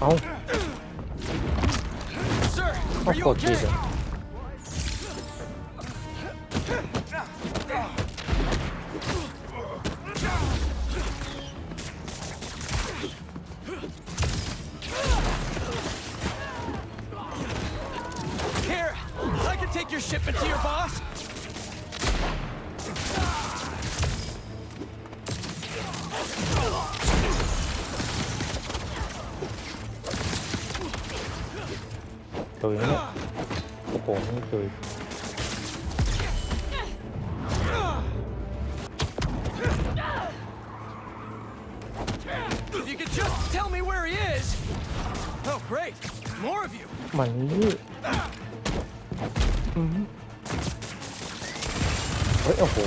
Oh. oh. Sir, oh, fuck, okay? Jesus. Here, I can take your shipment to your boss. ตุยเนี่ยโอ้โหนี่ตุย If you could just tell me where he is. Oh, great. More of you. มันนี่อืมเฮ้ย โอ้โห